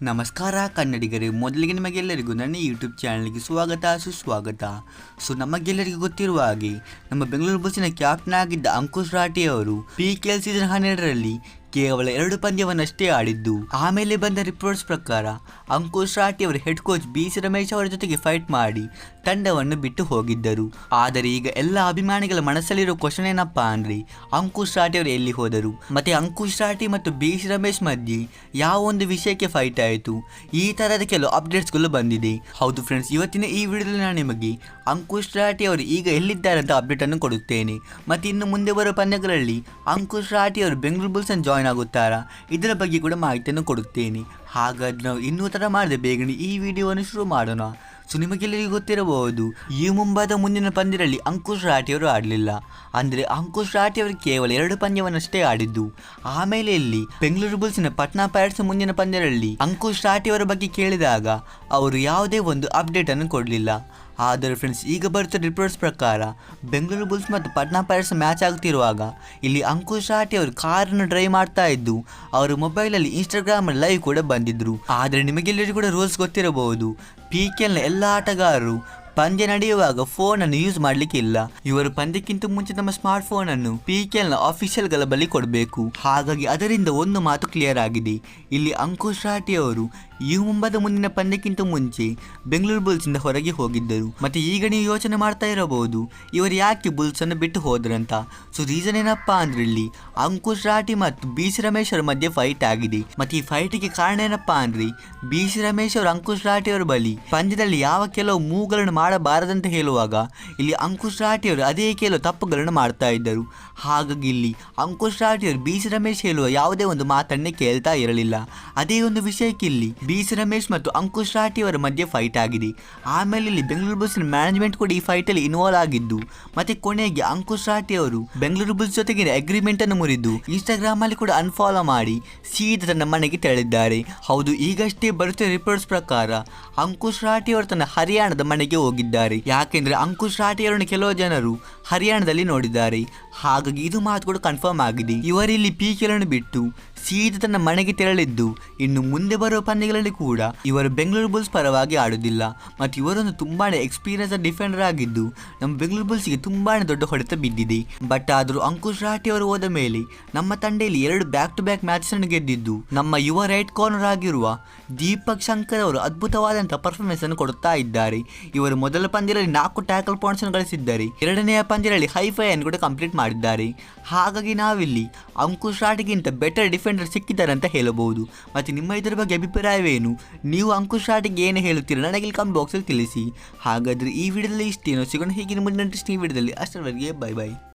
ನಮಸ್ಕಾರ ಕನ್ನಡಿಗರೇ, ಮೊದಲಿಗೆ ನಿಮಗೆಲ್ಲರಿಗೂ ನನ್ನ ಯೂಟ್ಯೂಬ್ ಚಾನಲ್ಗೆ ಸ್ವಾಗತ, ಸುಸ್ವಾಗತ. ಸೊ ನಮಗೆಲ್ಲರಿಗೂ ಗೊತ್ತಿರುವ ಹಾಗೆ, ನಮ್ಮ ಬೆಂಗಳೂರು ಬಸ್ಸಿನ ಕ್ಯಾಪ್ಟನ್ ಆಗಿದ್ದ ಅಂಕುಶ್ ರಾಠಿ ಅವರು ಪಿ ಕೆ ಎಲ್ ಸೀಸನ್ ಹನ್ನೆರಡರಲ್ಲಿ ಕೇವಲ ಎರಡು ಪಂದ್ಯವನ್ನಷ್ಟೇ ಆಡಿದ್ದು. ಆಮೇಲೆ ಬಂದ ರಿಪೋರ್ಟ್ಸ್ ಪ್ರಕಾರ, ಅಂಕುಶ್ ರಾಠಿ ಅವರು head coach B C. Ramesh ಅವರ ಜೊತೆಗೆ ಫೈಟ್ ಮಾಡಿ ತಂಡವನ್ನು ಬಿಟ್ಟು ಹೋಗಿದ್ದರು. ಆದರೆ ಈಗ ಎಲ್ಲ ಅಭಿಮಾನಿಗಳ ಮನಸ್ಸಲ್ಲಿರೋ ಕ್ವಶನ್ ಏನಪ್ಪಾ ಅಂದ್ರೆ, ಅಂಕುಶ್ ರಾಠಿ ಅವರು ಎಲ್ಲಿ ಹೋದರು? ಮತ್ತೆ ಅಂಕುಶ್ ರಾಠಿ ಮತ್ತು ಬಿ ಸಿ. ರಮೇಶ್ ಮಧ್ಯೆ ಯಾವ ಒಂದು ವಿಷಯಕ್ಕೆ ಫೈಟ್ ಆಯಿತು? ಈ ತರಹದ ಕೆಲವು ಅಪ್ಡೇಟ್ಸ್ಗಳು ಬಂದಿದೆ. ಹೌದು ಫ್ರೆಂಡ್ಸ್ ಇವತ್ತಿನ ಈ ವಿಡಿಯೋದಲ್ಲಿ ನಾನು ನಿಮಗೆ ಅಂಕುಶ್ ರಾಠಿ ಅವರು ಈಗ ಎಲ್ಲಿದ್ದಾರೆ ಅಂತ ಅಪ್ಡೇಟ್ ಅನ್ನು ಕೊಡುತ್ತೇನೆ. ಮತ್ತೆ ಇನ್ನು ಮುಂದೆ ಬರುವ ಪಂದ್ಯಗಳಲ್ಲಿ ಅಂಕುಶ್ ರಾಠಿ ಅವರು ಬೆಂಗಳೂರು ಬುಲ್ಸ್ ಅನ್ನು ಜಾಯ್ನ್ ಆಗುತ್ತಾರಾ ಇದರ ಬಗ್ಗೆ ಕೂಡ ಮಾಹಿತಿಯನ್ನು ಕೊಡುತ್ತೇನೆ. ಹಾಗಾದ್ರೆ ನಾವು ಇನ್ನೂ ಥರ ಮಾಡಿದೆ ಬೇಗನೆ ಈ ವಿಡಿಯೋವನ್ನು ಶುರು ಮಾಡೋಣ. ಸೊ ನಿಮಗೆಲ್ಲರಿಗೂ ಗೊತ್ತಿರಬಹುದು, ಈ ಮುಂಬಾದ ಮುಂದಿನ ಪಂದ್ಯದಲ್ಲಿ ಅಂಕುಶ್ ರಾಠಿಯವರು ಆಡಲಿಲ್ಲ. ಅಂದರೆ ಅಂಕುಶ್ ರಾಠಿಯವರು ಕೇವಲ ಎರಡು ಪಂದ್ಯವನ್ನಷ್ಟೇ ಆಡಿದ್ದು. ಆಮೇಲೆ ಇಲ್ಲಿ ಬೆಂಗಳೂರು ಬುಲ್ಸ್ನ ಪಟ್ನಾ ಪೈರಟ್ಸ್ ಮುಂದಿನ ಪಂದ್ಯದಲ್ಲಿ ಅಂಕುಶ್ ರಾಠಿಯವರ ಬಗ್ಗೆ ಕೇಳಿದಾಗ ಅವರು ಯಾವುದೇ ಒಂದು ಅಪ್ಡೇಟನ್ನು ಕೊಡಲಿಲ್ಲ. ಆದರೆ ಫ್ರೆಂಡ್ಸ್ ಈಗ ಬರುತ್ತಿದ್ದ ರಿಪೋರ್ಟ್ಸ್ ಪ್ರಕಾರ, ಬೆಂಗಳೂರು ಬುಲ್ಸ್ ಮತ್ತು ಪಟ್ನಾ ಪೈರಟ್ಸ್ ಮ್ಯಾಚ್ ಆಗುತ್ತಿರುವಾಗ ಇಲ್ಲಿ ಅಂಕುಶ್ ರಾಠಿ ಅವರು ಕಾರನ್ನು ಡ್ರೈವ್ ಮಾಡ್ತಾ ಇದ್ದು, ಅವರು ಮೊಬೈಲಲ್ಲಿ ಇನ್ಸ್ಟಾಗ್ರಾಮ್ ಲೈವ್ ಕೂಡ ಬಂದಿದ್ರು. ಆದರೆ ನಿಮಗೆಲ್ಲರಿಗೂ ಕೂಡ ರೂಲ್ಸ್ ಗೊತ್ತಿರಬಹುದು. ಪಿ ಕೆಲ್ನ ಎಲ್ಲ ಆಟಗಾರರು ಪಂದ್ಯ ನಡೆಯುವಾಗ ಫೋನ್ ಅನ್ನು ಯೂಸ್ ಮಾಡ್ಲಿಕ್ಕೆ ಇಲ್ಲ ಇವರು ಪಂದ್ಯಕ್ಕಿಂತ ಮುಂಚೆ ನಮ್ಮ ಸ್ಮಾರ್ಟ್ ಅನ್ನು ಪಿ ಕೆಲ್ನ ಆಫೀಷಿಯಲ್ಗಳ ಬಳಿ ಕೊಡಬೇಕು. ಹಾಗಾಗಿ ಅದರಿಂದ ಒಂದು ಮಾತು ಕ್ಲಿಯರ್ ಆಗಿದೆ. ಇಲ್ಲಿ ಅಂಕುಶ್ ರಾಠಿ ಅವರು ಈ ಮುಂಬದ ಮುಂದಿನ ಪಂದ್ಯಕ್ಕಿಂತ ಮುಂಚೆ ಬೆಂಗಳೂರು ಬುಲ್ಸ್ ಇಂದ ಹೊರಗೆ ಹೋಗಿದ್ದರು. ಮತ್ತೆ ಈಗ ನೀವು ಯೋಚನೆ ಮಾಡ್ತಾ ಇರಬಹುದು, ಇವರು ಯಾಕೆ ಬುಲ್ಸ್ ಅನ್ನು ಬಿಟ್ಟು ಹೋದ್ರಂತ. ಸೊ ರೀಸನ್ ಏನಪ್ಪ ಅಂದ್ರೆ ಇಲ್ಲಿ ಅಂಕುಶ್ ರಾಠಿ ಮತ್ತು ಬಿ ಸಿ ರಮೇಶ್ ಅವರ ಮಧ್ಯೆ ಫೈಟ್ ಆಗಿದೆ. ಮತ್ತೆ ಈ ಫೈಟಿಗೆ ಕಾರಣ ಏನಪ್ಪಾ ಅಂದ್ರೆ, ಬಿ ಸಿ ರಮೇಶ್ ಅವರು ಅಂಕುಶ್ ರಾಠಿ ಅವರ ಬಳಿ ಪಂದ್ಯದಲ್ಲಿ ಯಾವ ಕೆಲವು ಮೂವ್ಗಳನ್ನು ಮಾಡಬಾರದಂತ ಹೇಳುವಾಗ, ಇಲ್ಲಿ ಅಂಕುಶ್ ರಾಠಿ ಅವರು ಅದೇ ಕೆಲವು ತಪ್ಪುಗಳನ್ನು ಮಾಡ್ತಾ ಇದ್ದರು. ಹಾಗಾಗಿ ಇಲ್ಲಿ ಅಂಕುಶ್ ರಾಠಿ ಅವರು ಬಿ ಸಿ ರಮೇಶ್ ಹೇಳುವ ಯಾವುದೇ ಒಂದು ಮಾತನ್ನೇ ಕೇಳ್ತಾ ಇರಲಿಲ್ಲ. ಅದೇ ಒಂದು ವಿಷಯಕ್ಕೆ ಇಲ್ಲಿ ಬಿ ಸಿ ರಮೇಶ್ ಮತ್ತು ಅಂಕುಶ್ ರಾಠಿ ಅವರ ಮಧ್ಯೆ ಫೈಟ್ ಆಗಿದೆ. ಆಮೇಲೆ ಇಲ್ಲಿ ಬೆಂಗಳೂರು ಬುಲ್ಸ್ ಮ್ಯಾನೇಜ್ಮೆಂಟ್ ಕೂಡ ಈ ಫೈಟ್ ಅಲ್ಲಿ ಇನ್ವಾಲ್ವ್ ಆಗಿದ್ದು, ಮತ್ತೆ ಕೊನೆಗೆ ಅಂಕುಶ್ ರಾಠಿ ಅವರು ಬೆಂಗಳೂರು ಬುಲ್ಸ್ ಜೊತೆಗಿನ ಅಗ್ರಿಮೆಂಟ್ ಅನ್ನು ಮುರಿದು ಇನ್ಸ್ಟಾಗ್ರಾಮ್ ಅಲ್ಲಿ ಕೂಡ ಅನ್ಫಾಲೋ ಮಾಡಿ, ಸೀದಾ ತನ್ನ ಮನೆಗೆ ತೆರಳಿದ್ದಾರೆ. ಹೌದು, ಈಗಷ್ಟೇ ಬರುತ್ತಿರುವ ರಿಪೋರ್ಟ್ಸ್ ಪ್ರಕಾರ, ಅಂಕುಶ್ ರಾಠಿ ಅವರು ತನ್ನ ಹರಿಯಾಣದ ಮನೆಗೆ ಹೋಗಿದ್ದಾರೆ. ಯಾಕೆಂದ್ರೆ ಅಂಕುಶ್ ರಾಠಿ ಅವರನ್ನು ಕೆಲವು ಜನರು ಹರಿಯಾಣದಲ್ಲಿ ನೋಡಿದ್ದಾರೆ. ಹಾಗಾಗಿ ಇದು ಮಾತು ಕೂಡ ಕನ್ಫರ್ಮ್ ಆಗಿದೆ. ಇವರಿಲ್ಲಿ ಪಿ ಕೆಲನ್ನು ಬಿಟ್ಟು ಸೀದಾ ತನ್ನ ಮನೆಗೆ ತೆರಳಿದ್ದು. ಇನ್ನು ಮುಂದೆ ಬರುವ ಪಂದ್ಯಗಳಲ್ಲಿ ಕೂಡ ಇವರು ಬೆಂಗಳೂರು ಬುಲ್ಸ್ ಪರವಾಗಿ ಆಡುವುದಿಲ್ಲ. ಮತ್ತು ಇವರೊಂದು ತುಂಬಾ ಎಕ್ಸ್ಪೀರಿಯನ್ಸ್ ಡಿಫೆಂಡರ್ ಆಗಿದ್ದು, ನಮ್ಮ ಬೆಂಗಳೂರು ಬುಲ್ಸ್ಗೆ ತುಂಬಾ ದೊಡ್ಡ ಹೊಡೆತ ಬಿದ್ದಿದೆ. ಬಟ್ ಆದರೂ ಅಂಕುಶ್ ರಾಠಿ ಅವರು ಹೋದ ಮೇಲೆ ನಮ್ಮ ತಂಡದಲ್ಲಿ ಎರಡು ಬ್ಯಾಕ್ ಟು ಬ್ಯಾಕ್ ಮ್ಯಾಚ್ ಅನ್ನು ಗೆದ್ದಿದ್ದು. ನಮ್ಮ ಯುವ ರೈಟ್ ಕಾರ್ನರ್ ಆಗಿರುವ ದೀಪಕ್ ಶಂಕರ್ ಅವರು ಅದ್ಭುತವಾದಂತಹ ಪರ್ಫಾರ್ಮೆನ್ಸ್ ಅನ್ನು ಕೊಡುತ್ತಾ ಇದ್ದಾರೆ. ಇವರು ಮೊದಲ ಪಂದ್ಯದಲ್ಲಿ ನಾಲ್ಕು ಟ್ಯಾಕಲ್ ಪಾಯಿಂಟ್ಸ್ ಅನ್ನು ಗಳಿಸಿದ್ದಾರೆ. ಎರಡನೆಯ ಪಂದ್ಯದಲ್ಲಿ ಹೈಫೈ ಅನ್ನು ಕೂಡ ಕಂಪ್ಲೀಟ್ ಮಾಡಿದ್ದಾರೆ. ಹಾಗಾಗಿ ನಾವಿಲ್ಲಿ ಅಂಕುಶ್ ರಾಠಿಗಿಂತ ಬೆಟರ್ ಡಿಫೆಂಡರ್ ಸಿಕ್ಕಿದ್ದಾರೆ ಅಂತ ಹೇಳಬಹುದು. ಮತ್ತೆ ನಿಮ್ಮ ಇದರ ಬಗ್ಗೆ ಅಭಿಪ್ರಾಯವೇನು? ನೀವು ಅಂಕುಶ್ ಆಟಿಗೆ ಏನು ಹೇಳುತ್ತೀರಾ? ನನಗೆ ಕಮೆಂಟ್ ಬಾಕ್ಸಲ್ಲಿ ತಿಳಿಸಿ. ಹಾಗಾದರೆ ಈ ವಿಡಿಯೋದಲ್ಲಿ ಇಷ್ಟೇನೋ? ಸಿಗೋಣ ಹೀಗೆ ಮುಂದಿನ ಈ ವಿಡಿಯೋದಲ್ಲಿ. ಅಷ್ಟರವರೆಗೆ ಬೈ ಬೈ